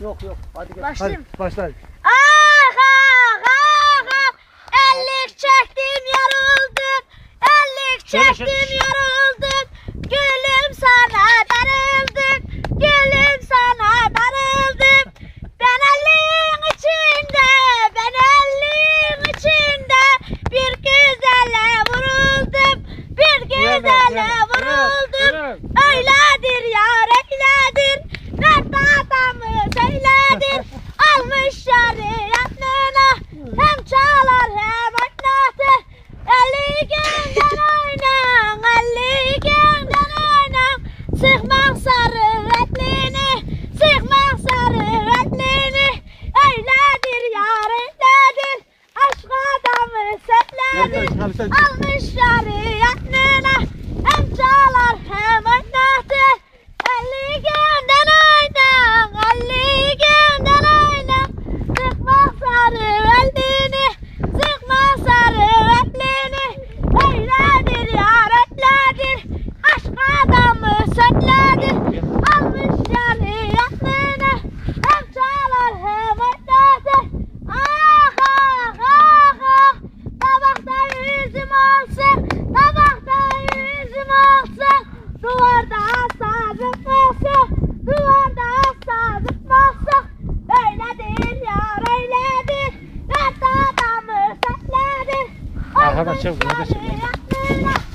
Yok yok. Hadi gel. Başlayayım. Hadi, başla. Ah ah ah ah. Ellik çektim yarıldım. Ellik çektim yarıldım. Almışlar Ah, vai ser segunda.